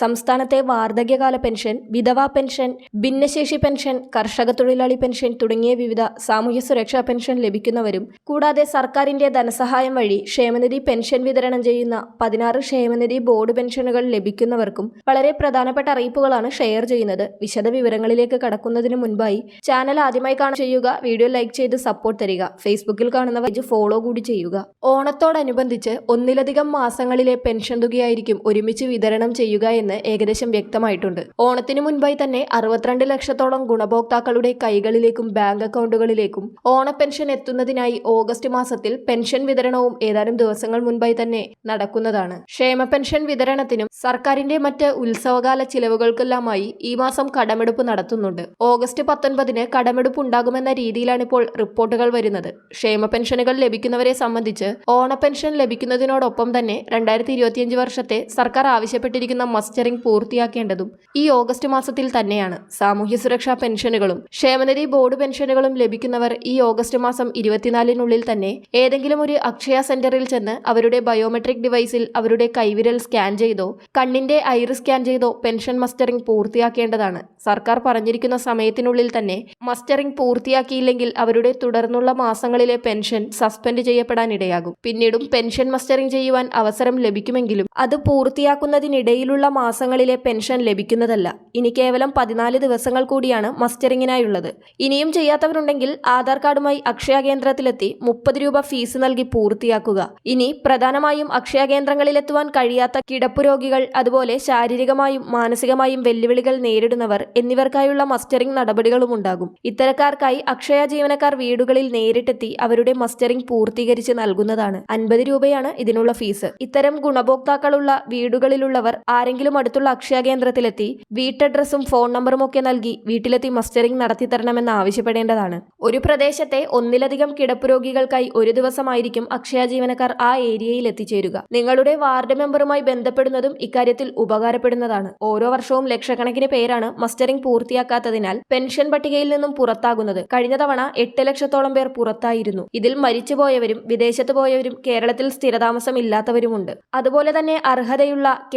സംസ്ഥാനത്തെ വാർദ്ധക്യകാല പെൻഷൻ വിധവാ പെൻഷൻ ഭിന്നശേഷി പെൻഷൻ കർഷക തൊഴിലാളി പെൻഷൻ തുടങ്ങിയ വിവിധ സാമൂഹ്യ സുരക്ഷാ പെൻഷൻ ലഭിക്കുന്നവരും കൂടാതെ സർക്കാരിന്റെ ധനസഹായം വഴി ക്ഷേമനിധി പെൻഷൻ വിതരണം ചെയ്യുന്ന പതിനാറ് ക്ഷേമനിധി ബോർഡ് പെൻഷനുകൾ ലഭിക്കുന്നവർക്കും വളരെ പ്രധാനപ്പെട്ട അറിയിപ്പുകളാണ് ഷെയർ ചെയ്യുന്നത്. വിശദ വിവരങ്ങളിലേക്ക് കടക്കുന്നതിന് മുൻപായി ചാനൽ ആദ്യമായി കാണാൻ ചെയ്യുക വീഡിയോ ലൈക്ക് ചെയ്ത് സപ്പോർട്ട് തരിക. ഫേസ്ബുക്കിൽ കാണുന്ന പേജ് ഫോളോ കൂടി ചെയ്യുക. ഓണത്തോടനുബന്ധിച്ച് ഒന്നിലധികം മാസങ്ങളിലെ പെൻഷൻ തുകയായിരിക്കും ഒരുമിച്ച് വിതരണം ചെയ്യുക എന്ന് ഏകദേശം വ്യക്തമായിട്ടുണ്ട്. ഓണത്തിന് മുൻപായി തന്നെ അറുപത്തിരണ്ട് ലക്ഷത്തോളം ഗുണഭോക്താക്കളുടെ കൈകളിലേക്കും ബാങ്ക് അക്കൗണ്ടുകളിലേക്കും ഓണ പെൻഷൻ എത്തുന്നതിനായി ഓഗസ്റ്റ് മാസത്തിൽ പെൻഷൻ വിതരണവും ഏതാനും ദിവസങ്ങൾ മുൻപായി തന്നെ നടക്കുന്നതാണ്. ക്ഷേമ പെൻഷൻ വിതരണത്തിനും സർക്കാരിന്റെ മറ്റ് ഉത്സവകാല ചിലവുകൾക്കെല്ലാമായി ഈ മാസം കടമെടുപ്പ് നടത്തുന്നുണ്ട്. ഓഗസ്റ്റ് പത്തൊൻപതിന് കടമെടുപ്പ് ഉണ്ടാകുമെന്ന രീതിയിലാണ് ഇപ്പോൾ റിപ്പോർട്ടുകൾ വരുന്നത്. ക്ഷേമ പെൻഷനുകൾ ലഭിക്കുന്നവരെ സംബന്ധിച്ച് ഓണ പെൻഷൻ ലഭിക്കുന്നതിനോടൊപ്പം തന്നെ രണ്ടായിരത്തി വർഷത്തെ സർക്കാർ ആവശ്യപ്പെട്ടിരിക്കുന്ന മസ്റ്ററിംഗ് പൂർത്തിയാക്കേണ്ടതും ഈ ഓഗസ്റ്റ് മാസത്തിൽ തന്നെയാണ്. സാമൂഹ്യ സുരക്ഷാ പെൻഷനുകളും ക്ഷേമനിധി ബോർഡ് പെൻഷനുകളും ലഭിക്കുന്നവർ ഈ ഓഗസ്റ്റ് മാസം ഇരുപത്തിനാലിനുള്ളിൽ തന്നെ ഏതെങ്കിലും ഒരു അക്ഷയ സെന്ററിൽ ചെന്ന് അവരുടെ ബയോമെട്രിക് ഡിവൈസിൽ അവരുടെ കൈവിരൽ സ്കാൻ ചെയ്തോ കണ്ണിന്റെ ഐറ് സ്കാൻ ചെയ്തോ പെൻഷൻ മസ്റ്ററിംഗ് പൂർത്തിയാക്കേണ്ടതാണ്. സർക്കാർ പറഞ്ഞിരിക്കുന്ന സമയത്തിനുള്ളിൽ തന്നെ മസ്റ്ററിംഗ് പൂർത്തിയാക്കിയില്ലെങ്കിൽ അവരുടെ തുടർന്നുള്ള മാസങ്ങളിലെ പെൻഷൻ സസ്പെൻഡ് ചെയ്യപ്പെടാനിടയാകും. പിന്നീടും പെൻഷൻ മസ്റ്ററിംഗ് ചെയ്യുവാൻ അവസരം ലഭിക്കുമെങ്കിലും അത് പൂർത്തിയാക്കുന്നതിനിടയിലുള്ള മാസങ്ങളിലെ പെൻഷൻ ലഭിക്കുന്നതല്ല. ഇനി കേവലം പതിനാല് ദിവസങ്ങൾ കൂടിയാണ് മസ്റ്ററിങ്ങിനായുള്ളത്. ഇനിയും ചെയ്യാത്തവരുണ്ടെങ്കിൽ ആധാർ കാർഡുമായി അക്ഷയ കേന്ദ്രത്തിലെത്തി മുപ്പത് രൂപ ഫീസ് നൽകി പൂർത്തിയാക്കുക. ഇനി പ്രധാനമായും അക്ഷയ കേന്ദ്രങ്ങളിലെത്തുവാൻ കഴിയാത്ത കിടപ്പു രോഗികൾ അതുപോലെ ശാരീരികമായും മാനസികമായും വെല്ലുവിളികൾ നേരിടുന്നവർ എന്നിവർക്കായുള്ള മസ്റ്ററിംഗ് നടപടികളും ഉണ്ടാകും. ഇത്തരക്കാർക്കായി അക്ഷയ ജീവനക്കാർ വീടുകളിൽ നേരിട്ടെത്തി അവരുടെ മസ്റ്ററിംഗ് പൂർത്തീകരിച്ച് നൽകുന്നതാണ്. അൻപത് രൂപയാണ് ഇതിനുള്ള ഫീസ്. ഇത്തരം ഗുണഭോക്താക്കളുള്ള വീടുകളിലുള്ളവർ ആരെങ്കിലും അടുത്തുള്ള അക്ഷയ കേന്ദ്രത്തിലെത്തി വീട്ടഡ്രസ്സും ഫോൺ നമ്പറും ഒക്കെ നൽകി വീട്ടിലെത്തി മസ്റ്ററിംഗ് നടത്തി തരണമെന്ന് ആവശ്യപ്പെടേണ്ടതാണ്. ഒരു പ്രദേശത്തെ ഒന്നിലധികം കിടപ്പ് രോഗികൾക്കായി ഒരു ദിവസമായിരിക്കും അക്ഷയ ജീവനക്കാർ ആ ഏരിയയിൽ എത്തിച്ചേരുക. നിങ്ങളുടെ വാർഡ് മെമ്പറുമായി ബന്ധപ്പെടുന്നതും ഇക്കാര്യത്തിൽ ഉപകാരപ്പെടുന്നതാണ്. ഓരോ വർഷവും ലക്ഷക്കണക്കിന് പേരാണ് മസ്റ്ററിംഗ് പൂർത്തിയാക്കാത്തതിനാൽ പെൻഷൻ പട്ടികയിൽ നിന്നും പുറത്താകുന്നത്. കഴിഞ്ഞ തവണ എട്ട് ലക്ഷത്തോളം പേർ പുറത്തായിരുന്നു. ഇതിൽ മരിച്ചുപോയവരും വിദേശത്ത് പോയവരും കേരളത്തിൽ സ്ഥിരതാമസം ഇല്ലാത്തവരുമുണ്ട് അതുപോലെ തന്നെ അർഹതയുള്ള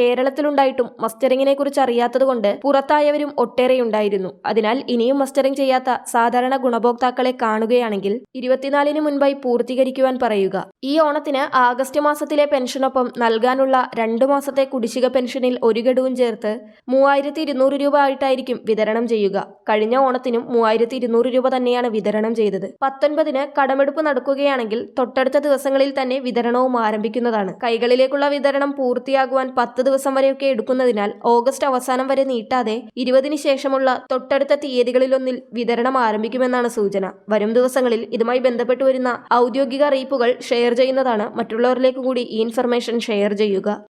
കേരളത്തിലുണ്ടായിട്ടും മസ്റ്ററിങ്ങിനെ കുറിച്ച് അറിയാത്തതുകൊണ്ട് പുറത്തായവരും ഒട്ടേറെയുണ്ടായിരുന്നു. അതിനാൽ ഇനിയും മസ്റ്ററിംഗ് ചെയ്യാത്ത സാധാരണ ഗുണഭോക്താക്കളെ കാണുകയാണെങ്കിൽ ഇരുപത്തിനാലിന് മുൻപായി പൂർത്തീകരിക്കുവാൻ പറയുക. ഈ ഓണത്തിന് ആഗസ്റ്റ് മാസത്തിലെ പെൻഷനൊപ്പം നൽകാനുള്ള രണ്ടു മാസത്തെ കുടിശ്ശിക പെൻഷനിൽ ഒരു ഗഡുവും ചേർത്ത് മൂവായിരത്തി ഇരുന്നൂറ് രൂപ ആയിട്ടായിരിക്കും വിതരണം ചെയ്യുക. കഴിഞ്ഞ ഓണത്തിനും മൂവായിരത്തി ഇരുന്നൂറ് രൂപ തന്നെയാണ് വിതരണം ചെയ്തത്. പത്തൊൻപതിന് കടമെടുപ്പ് നടക്കുകയാണെങ്കിൽ തൊട്ടടുത്ത ദിവസങ്ങളിൽ തന്നെ വിതരണവും ആരംഭിക്കുന്നതാണ്. കൈകളിലേക്കുള്ള വിതരണം പൂർത്തിയാകുവാൻ പത്ത് ദിവസം വരെയൊക്കെ എടുക്കുന്നതിനാൽ ഓഗസ്റ്റ് അവസാനം വരെ നീട്ടാതെ ഇരുപതിന് ശേഷമുള്ള തൊട്ടടുത്ത തീയതികളിലൊന്നിൽ വിതരണം ആരംഭിക്കുമെന്നാണ് സൂചന. വരും ദിവസങ്ങളിൽ ഇതുമായി ബന്ധപ്പെട്ടു വരുന്ന ഔദ്യോഗിക അറിയിപ്പുകൾ ചെയ്യുന്നതാണ്. മറ്റുള്ളവരിലേക്ക് കൂടി ഈ ഇൻഫർമേഷൻ ഷെയർ ചെയ്യുക.